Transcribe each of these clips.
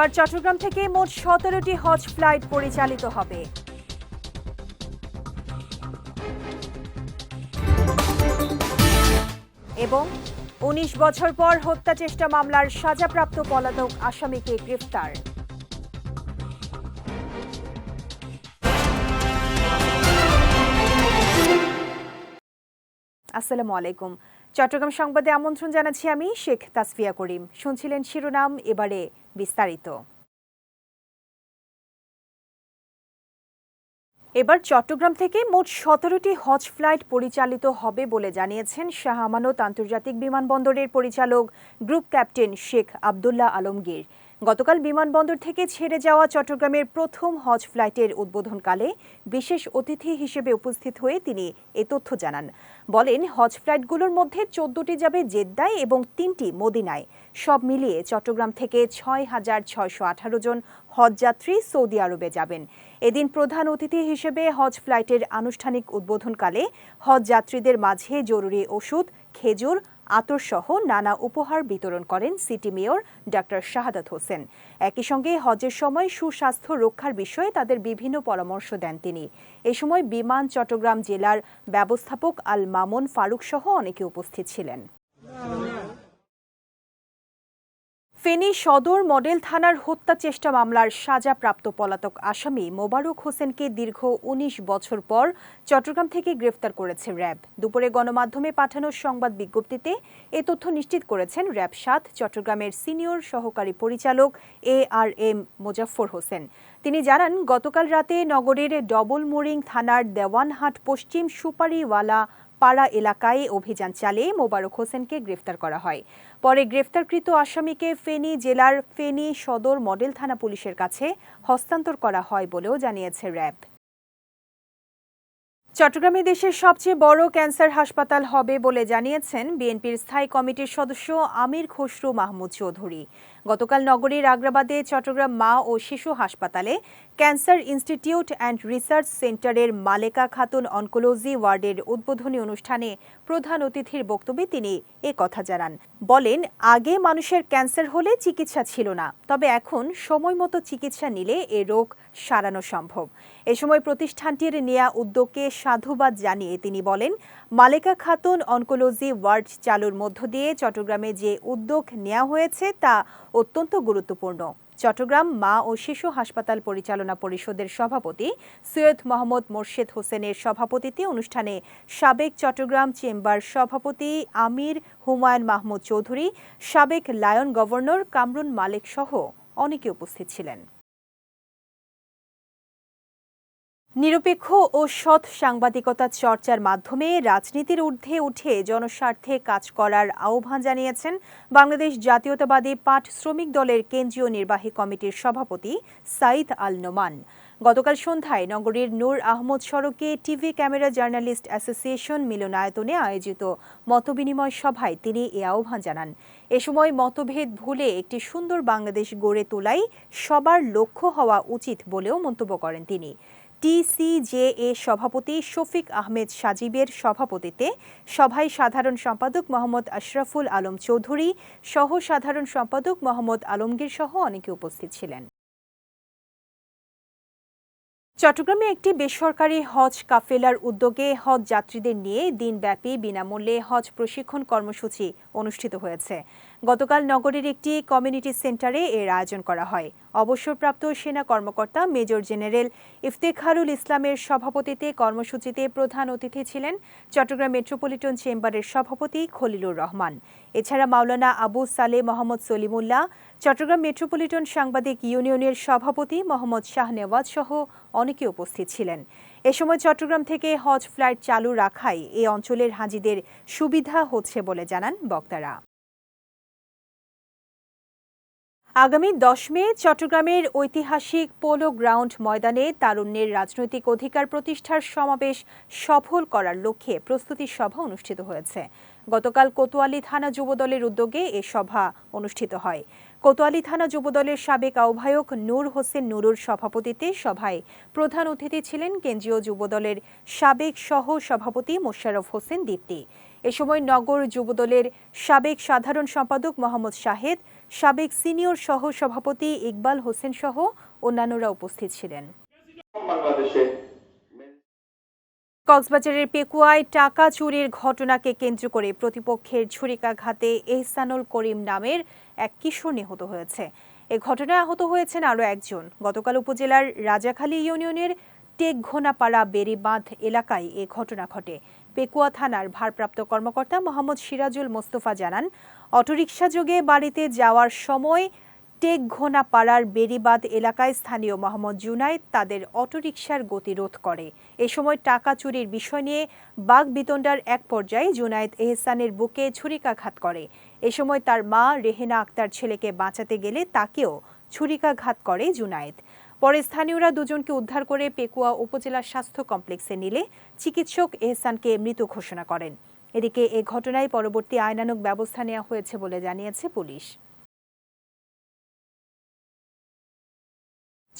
এবার চট্টগ্রাম থেকে মোট সতেরোটি হজ ফ্লাইট পরিচালিত হবে। এবং উনিশ বছর পর হত্যা চেষ্টা মামলার সাজাপ্রাপ্ত পলাতক আসামিকে গ্রেফতার। আসসালামু আলাইকুম। চট্টগ্রাম সংবাদে আমন্ত্রণ জানাচ্ছি আমি শেখ তাসফিয়া করিম। শুনছিলেন শিরোনাম, এবারে বিস্তারিত। এবার চট্টগ্রাম থেকে মোট সতেরোটি হজ ফ্লাইট পরিচালিত হবে বলে জানিয়েছেন শাহ আমানত আন্তর্জাতিক বিমানবন্দরের পরিচালক, গ্রুপ ক্যাপ্টেন শেখ আবদুল্লাহ আলমগীর। গতকাল বিমানবন্দর থেকে ছেড়ে যাওয়া চট্টগ্রামের প্রথম হজ ফ্লাইটের উদ্বোধনকালে বিশেষ অতিথি হিসেবে উপস্থিত হয়ে তিনি এ তথ্য জানান। বলেন, হজ ফ্লাইটগুলোর মধ্যে চোদ্দটি যাবে জেদ্দায় এবং তিনটি মদিনায়। সব মিলিয়ে চট্টগ্রাম থেকে ছয় হাজার ছয়শো আঠারো জন হজযাত্রী সৌদি আরবে যাবেন। এদিন প্রধান অতিথি হিসেবে হজ ফ্লাইটের আনুষ্ঠানিক উদ্বোধনকালে হজ যাত্রীদের মাঝে জরুরি ওষুধ, খেজুর আতরসহ নানা উপহার বিতরণ করেন city mayor doctor Shahadat Hossain. একই সঙ্গে হজের সময় সুস্বাস্থ্য রক্ষার বিষয়ে তাদের বিভিন্ন পরামর্শ দেন তিনি। এ সময় বিমান চট্টগ্রাম জেলার ব্যবস্থাপক আল মামুন ফারুক সহ অনেকে উপস্থিত ছিলেন। ফেনী সদর মডেল থানার হত্যা চেষ্টা মামলার সাজাপ্রাপ্ত পলাতক আসামি মোবারক হোসেনকে দীর্ঘ ১৯ বছর পর চট্টগ্রাম থেকে গ্রেফতার করেছে র্যাব। দুপুরে গণমাধ্যমে পাঠানো সংবাদ বিজ্ঞপ্তিতে এ তথ্য নিশ্চিত করেছেন র্যাব সাত চট্টগ্রামের সিনিয়র সহকারী পরিচালক A R M Mozaffar Hossain. তিনি জানান, গতকাল রাতে নগরের ডবল মোরিং থানার দেওয়ানহাট পশ্চিম সুপারিওয়ালা পাড়া এলাকায় অভিযান চালিয়ে মোবারক হোসেনকে গ্রেফতার করা হয়। পরে গ্রেফতারকৃত আসামিকে ফেনী জেলার ফেনী সদর মডেল থানা পুলিশের কাছে হস্তান্তর করা হয় বলেও জানিয়েছে র্যাব। চট্টগ্রামে দেশের সবচেয়ে বড় ক্যান্সার হাসপাতাল হবে বলে জানিয়েছেন বিএনপির স্থায়ী কমিটির সদস্য আমির খসরু মাহমুদ চৌধুরী। গতকাল নগরীর আগ্রাবাদে চট্টগ্রাম মা ও শিশু হাসপাতালে ক্যান্সার ইনস্টিটিউট অ্যান্ড রিসার্চ সেন্টারের মালেকা খাতুন অনকোলজি ওয়ার্ডের উদ্বোধনী অনুষ্ঠানে প্রধান অতিথির বক্তব্যে তিনি এ কথা জানান। বলেন, আগে মানুষের ক্যান্সার হলে চিকিৎসা ছিল না, তবে এখন সময় মতো চিকিৎসা নিলে এ রোগ সারানো সম্ভব। এ সময় প্রতিষ্ঠানটির নেয়া উদ্যোগকে সাধুবাদ জানিয়ে তিনি বলেন মালেকা খাতুন অনকোলজি ওয়ার্ড চালুর মধ্য দিয়ে চট্টগ্রামে যে উদ্যোগ নেওয়া হয়েছে তা অত্যন্ত গুরুত্বপূর্ণ। চট্টগ্রাম মা ও শিশু হাসপাতাল পরিচালনা পরিষদের সভাপতি সৈয়দ মোহাম্মদ মোর্শেদ হোসেনের সভাপতিত্বে অনুষ্ঠানে সাবেক চট্টগ্রাম চেম্বার সভাপতি আমির হুমায়ুন মাহমুদ চৌধুরী, সাবেক লায়ন গভর্নর কামরুন মালিক সহ অনেকে উপস্থিত ছিলেন। নিরপেক্ষ ও সৎ সাংবাদিকতা চর্চার মাধ্যমে রাজনীতির ঊর্ধ্বে উঠে জনস্বার্থে কাজ করার আহ্বান জানিয়েছেন বাংলাদেশ জাতীয়তাবাদী পাট শ্রমিক দলের কেন্দ্রীয় নির্বাহী কমিটির সভাপতি সাইদ আল নোমান। গতকাল সন্ধ্যায় নগরীর নূর আহমদ সড়কে টিভি ক্যামেরা জার্নালিস্ট অ্যাসোসিয়েশন মিলনায়তনে আয়োজিত মতবিনিময় সভায় তিনি এ আহ্বান জানান। এ সময় মতভেদ ভুলে একটি সুন্দর বাংলাদেশ গড়ে তোলাই সবার লক্ষ্য হওয়া উচিত বলেও মন্তব্য করেন তিনি। টিসিজেএ সভাপতি শফিক আহমেদ সাজিবের সভাপতিত্বে সভায় সাধারণ সম্পাদক মোহাম্মদ আশরাফুল আলম চৌধুরী সহ সাধারণ সম্পাদক মোহাম্মদ আলমগীর সহ অনেকে উপস্থিত ছিলেন। চট্টগ্রামে একটি বেসরকারি হজ কাফেলার উদ্যোগে হজ যাত্রীদের নিয়ে দিনব্যাপী বিনামূল্যে হজ প্রশিক্ষণ কর্মসূচি অনুষ্ঠিত হয়েছে। গতকাল নগরীর একটি কমিউনিটি সেন্টারে এর আয়োজন করা হয়। অবসরপ্রাপ্ত সেনা কর্মকর্তা মেজর জেনারেল ইফতেখারুল ইসলামের সভাপতিতে কর্মসূচিতে প্রধান অতিথি ছিলেন চট্টগ্রাম মেট্রোপলিটন চেম্বারের সভাপতি খলিলুর রহমান। এছাড়া মাওলানা আবু সালে মোহাম্মদ সলিমুল্লাহ, চট্টগ্রাম মেট্রোপলিটন সাংবাদিক ইউনিয়নের সভাপতি মোহাম্মদ শাহ নেওয়াজ সহ অনেকে উপস্থিত ছিলেন। এ সময় চট্টগ্রাম থেকে হজ ফ্লাইট চালু রাখায় এ অঞ্চলের হাজিদের সুবিধা হচ্ছে বলে জানান বক্তারা। আগামী দশ মে চট্টগ্রামের ঐতিহাসিক পোলো গ্রাউন্ড ময়দানে তারুণ্যের রাজনৈতিক অধিকার প্রতিষ্ঠার সমাবেশ সফল করার লক্ষ্যে প্রস্তুতি সভা অনুষ্ঠিত হয়েছে। গতকাল কোতোয়ালি থানা যুবদলের উদ্যোগে এ সভা অনুষ্ঠিত হয়। কোতোয়ালি থানা যুবদলের সাবেক আহ্বায়ক নূর হোসেন নুরুর সভাপতিত্বে সভায় প্রধান অতিথি ছিলেন কেন্দ্রীয় যুবদলের সাবেক সহ সভাপতি মোশাররফ হোসেন দীপ্তি। এ সময় নগর যুবদলের সাবেক সাধারণ সম্পাদক মোহাম্মদ শাহেদ সাবেক সিনিয়র সহ সভাপতি ইকবাল হোসেন সহ অন্যান্যরা উপস্থিত ছিলেন। কক্সবাজারের পেকুয়ায় টাকা চুরির ঘটনাকে কেন্দ্র করে প্রতিপক্ষের ছুরিকাঘাতে এহসানুল করিম নামের এক কিশোর নিহত হয়েছে। এ ঘটনায় আহত হয়েছেন আরও একজন। গতকাল উপজেলার রাজাখালী ইউনিয়নের টেকঘোনাপাড়া বেরিবাঁধ এলাকায় এ ঘটনা ঘটে। পেকুয়া থানার ভারপ্রাপ্ত কর্মকর্তা মোহাম্মদ সিরাজুল মোস্তফা জানান, অটোরিকশা যোগে বাড়িতে যাওয়ার সময় টেকঘোনা পাড়ার বেরিবাদ এলাকায় স্থানীয় মোহাম্মদ জুনায়েদ তাদের অটোরিকশার গতিরোধ করে। এ সময় টাকা চুরির বিষয় নিয়ে বাঘ বিতণ্ডার এক পর্যায়ে জুনায়েদ এহসানের বুকে ছুরিকাঘাত করে। এ সময় তার মা রেহেনা আক্তার ছেলেকে বাঁচাতে গেলে তাকেও ছুরিকাঘাত করে জুনায়েদ। পরে স্থানীয়রা দুজনকে উদ্ধার করে পেকুয়া উপজেলা স্বাস্থ্য কমপ্লেক্সে নিলে চিকিৎসক এহসানকে মৃত ঘোষণা করেন। এদিকে এ ঘটনায় পরবর্তী আইনানুক ব্যবস্থা নেওয়া হয়েছে বলে জানিয়েছে পুলিশ।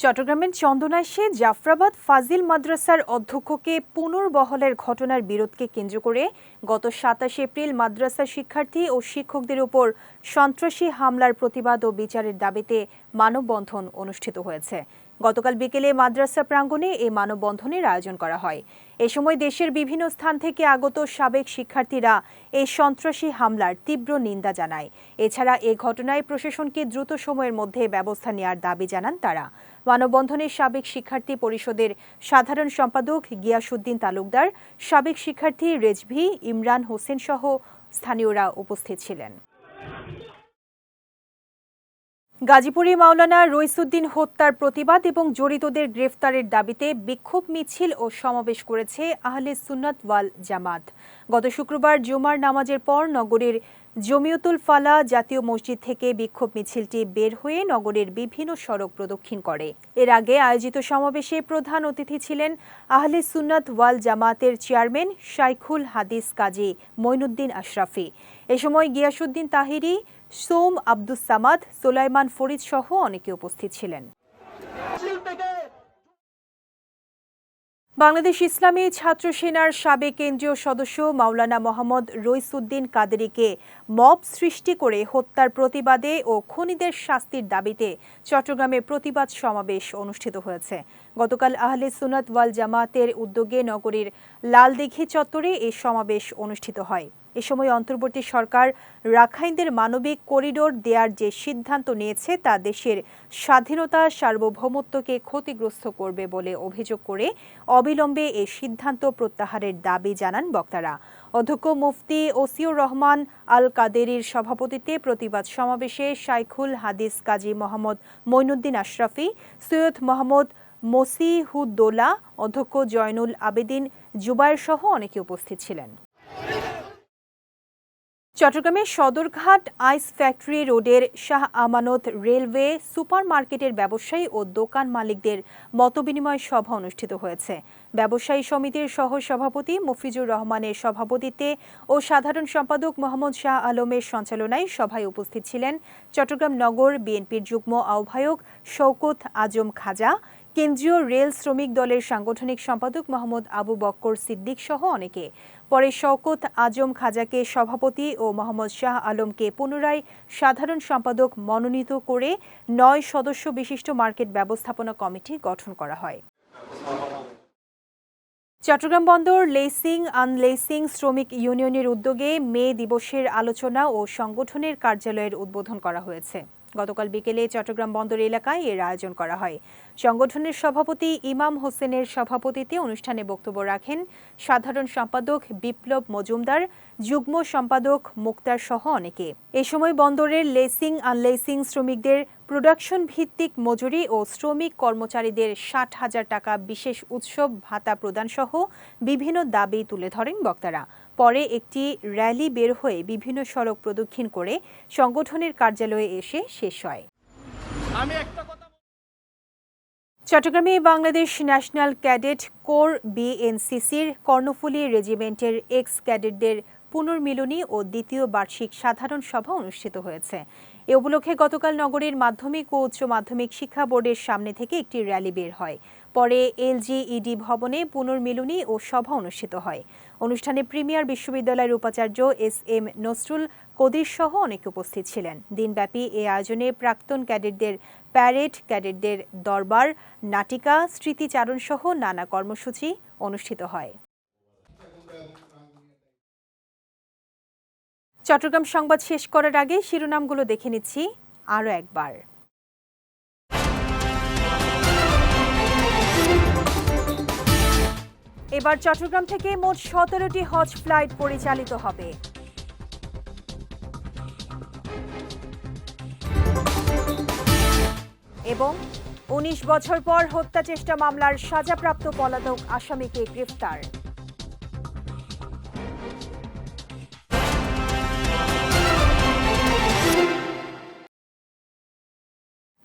চট্টগ্রামের চন্দনাইশে জাফরাবাদ ফাজিল মাদ্রাসার অধ্যক্ষকে পুনর্বহলের ঘটনার বিরোধকে কেন্দ্র করে গত সাতাশ এপ্রিল মাদ্রাসা শিক্ষার্থী ও শিক্ষকদের উপর সন্ত্রাসী হামলার প্রতিবাদ ও বিচারের দাবিতে মানববন্ধন অনুষ্ঠিত হয়েছে। গতকাল বিকেলে মাদ্রাসা প্রাঙ্গণে এই মানববন্ধনের আয়োজন করা হয়। এ সময় দেশের বিভিন্ন স্থান থেকে আগত সাবেক শিক্ষার্থীরা এই সন্ত্রাসী হামলার তীব্র নিন্দা জানায়। এছাড়া এ ঘটনায় প্রশাসনকে দ্রুত সময়ের মধ্যে ব্যবস্থা নেওয়ার দাবি জানান তারা। মানববন্ধনের সাবেক শিক্ষার্থী পরিষদের সাধারণ সম্পাদক গিয়াসুদ্দিন তালুকদার, সাবেক শিক্ষার্থী রেজভি, ইমরান হোসেন সহ স্থানীয়রা উপস্থিত ছিলেন। গাজীপুরে মাওলানা রইসুদ্দিন হত্যার প্রতিবাদ এবং জড়িতদের গ্রেফতারের দাবিতে বিক্ষোভ মিছিল ও সমাবেশ করেছে আহলে সুন্নাত ওয়াল জামাত। গত শুক্রবার জুমার নামাজের পর নগরের জমিয়তুল ফালা জাতীয় মসজিদ থেকে বিক্ষোভ মিছিলটি বের হয়ে নগরের বিভিন্ন সড়ক প্রদক্ষিণ করে। এর আগে আয়োজিত সমাবেশে প্রধান অতিথি ছিলেন আহলে সুন্নাত ওয়াল জামাতের চেয়ারম্যান শাইখুল হাদিস কাজী মঈনুদ্দিন আশরাফি। এ সময় গিয়াসুদ্দিন তাহিরি সোম আব্দুস সামাদ, সোলাইমান ফরিদ সহ অনেকে উপস্থিত ছিলেন। বাংলাদেশ ইসলামী ছাত্র সেনার সাবেক কেন্দ্রীয় সদস্য মাওলানা মোহাম্মদ রইসুদ্দিন কাদেরিকে মব সৃষ্টি করে হত্যার প্রতিবাদে ও খুনিদের শাস্তির দাবিতে চট্টগ্রামে প্রতিবাদ সমাবেশ অনুষ্ঠিত হয়েছে। গতকাল আহলে সুনাত ওয়াল জামাতের উদ্যোগে নগরীর লালদিঘি চত্বরে এই সমাবেশ অনুষ্ঠিত হয়। এ সময় অন্তর্বর্তী সরকার রাখাইনদের মানবিক করিডোর দেওয়ার যে সিদ্ধান্ত নিয়েছে, তা দেশের স্বাধীনতা, সার্বভৌমত্বকে ক্ষতিগ্রস্ত করবে বলে অভিযোগ করে অবিলম্বে এই সিদ্ধান্ত প্রত্যাহারের দাবি জানান বক্তারা। অধ্যক্ষ মুফতি ওসিউর রহমান আল কাদেরির সভাপতিত্বে প্রতিবাদ সমাবেশে শাইখুল হাদিস কাজী মোহাম্মদ মঈনুদ্দিন আশরাফি, সৈয়দ মোহাম্মদ মসিহুদ্দোলা, অধ্যক্ষ জয়নুল আবেদিন জুবায়ের সহ অনেকে উপস্থিত ছিলেন। চট্টগ্রামের সদরঘাট আইস ফ্যাক্টরি রোডের শাহ আমানত রেলওয়ে সুপার মার্কেটের ব্যবসায়ী ও দোকান মালিকদের মতবিনিময় সভা অনুষ্ঠিত হয়েছে। ব্যবসায়ী সমিতির সহ সভাপতি মফিজুর রহমানের সভাপতিত্বে ও সাধারণ সম্পাদক মোহাম্মদ শাহ আলমের সঞ্চালনায় সভায় উপস্থিত ছিলেন চট্টগ্রাম নগর বিএনপির যুগ্ম আহ্বায়ক শওকত আজম খাজা কেন্দ্রীয় রেল শ্রমিক দলের সাংগঠনিক সম্পাদক মোহাম্মদ আবু বক্কর সিদ্দিক সহ অনেকে। পরে শওকত আজম খাজাকে সভাপতি ও মোহাম্মদ শাহ আলমকে পুনরায় সাধারণ সম্পাদক মনোনীত করে নয় সদস্য বিশিষ্ট মার্কেট ব্যবস্থাপনা কমিটি গঠন করা হয়। চট্টগ্রাম বন্দর লেসিং আনলেসিং শ্রমিক ইউনিয়নের উদ্যোগে মে দিবসের আলোচনা ও সংগঠনের কার্যালয়ের উদ্বোধন করা হয়েছে। গতকাল বিকেলে চট্টগ্রাম বন্দর এলাকায় এর আয়োজন করা হয়। সংগঠনের সভাপতি ইমাম হোসেনের সভাপতিত্বে অনুষ্ঠানে বক্তব্য রাখেন সাধারণ সম্পাদক বিপ্লব মজুমদার, যুগ্ম সম্পাদক মুক্তার সহ অনেকে। এ সময় বন্দরের লেসিং, আনলেসিং শ্রমিকদের প্রোডাকশন ভিত্তিক মজুরি ও শ্রমিক কর্মচারীদের ষাট হাজার টাকা বিশেষ উৎসব ভাতা প্রদান সহ বিভিন্ন দাবি তুলে ধরেন বক্তারা। পরে একটি র্যালি বের হয়ে বিভিন্ন সড়ক প্রদক্ষিণ করে সংগঠনের কার্যালয়ে এসে শেষ হয়। আমি একটা কথা চট্টগ্রামে বাংলাদেশ ন্যাশনাল ক্যাডেট কোর বিএনসিসির কর্ণফুলী রেজিমেন্টের এক্স ক্যাডেটদের পুনর্মিলনী ও দ্বিতীয় বার্ষিক সাধারণ সভা অনুষ্ঠিত হয়েছে। এ উপলক্ষে গতকাল নগরীর মাধ্যমিক ও উচ্চ মাধ্যমিক শিক্ষা বোর্ডের সামনে থেকে একটি র্যালি বের হয়। পরে এলজিইডি ভবনে পুনর্মিলনী ও সভা অনুষ্ঠিত হয়। অনুষ্ঠানে প্রিমিয়ার বিশ্ববিদ্যালয়ের উপাচার্য এস এম নসরুল কদির সহ অনেকে উপস্থিত ছিলেন। দিনব্যাপী এই আয়োজনে প্রাক্তন ক্যাডেটদের প্যারেড, ক্যাডেটদের দরবার, নাটিকা, স্মৃতিচারণ সহ নানা কর্মসূচি অনুষ্ঠিত হয়। চট্টগ্রাম সংবাদ শেষ করার আগে শিরোনামগুলো দেখে নিচ্ছি আরও একবার। এবার চট্টগ্রাম থেকে মোট সতেরোটি হজ ফ্লাইট পরিচালিত হবে। এবং উনিশ বছর পর হত্যা চেষ্টা মামলার সাজাপ্রাপ্ত পলাতক আসামিকে গ্রেফতার।